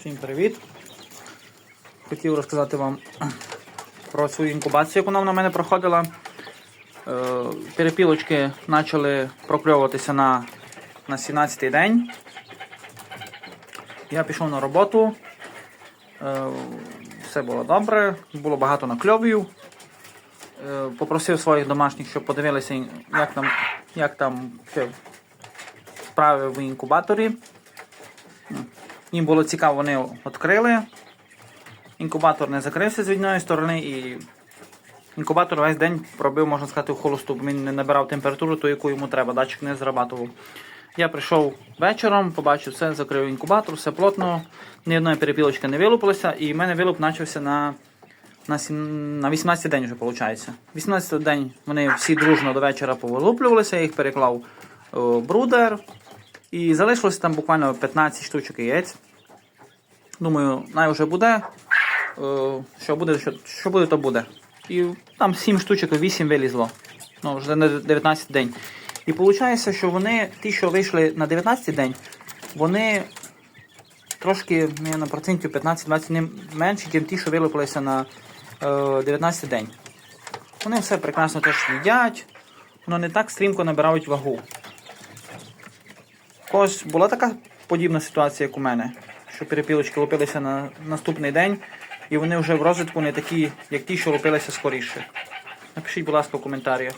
Всім привіт! Хотів розказати вам про свою інкубацію, як вона на мене проходила. Е, Перепілочки почали прокльовуватися на, на 17-й день. Я пішов на роботу. Е, Все було добре, було багато накльовів. Е, Попросив своїх домашніх, щоб подивилися, як там, як там справи в інкубаторі. Їм було цікаво, вони відкрили. Інкубатор не закрився з однієї сторони і інкубатор весь день пробив, можна сказати, в холосту, бо він не набирав температуру, ту, яку йому треба, датчик не зрабатував. Я прийшов вечором, побачив все, закрив інкубатор, все плотно, ні одної перепілочки не вилупилося, і в мене вилуп почався на, на, сім- на 18 день вже, виходить. 18 день вони всі дружно до вечора повилуплювалися, я їх переклав о, брудер. І залишилося там буквально 15 штучок яєць. Думаю, най вже буде. Е, Що буде, що, буде, то буде. І там 7 штучок, 8 вилізло. Ну, вже на 19 день. І виходить, що вони, ті, що вийшли на 19 день, вони трошки ну, на процентів 15-20 не менші, ніж ті, що вилупилися на е, 19 день. Вони все прекрасно теж їдять, воно не так стрімко набирають вагу. Когось була така подібна ситуація, як у мене, що перепілочки лупилися на наступний день, і вони вже в розвитку не такі, як ті, що лупилися скоріше. Напишіть, будь ласка, в коментарях.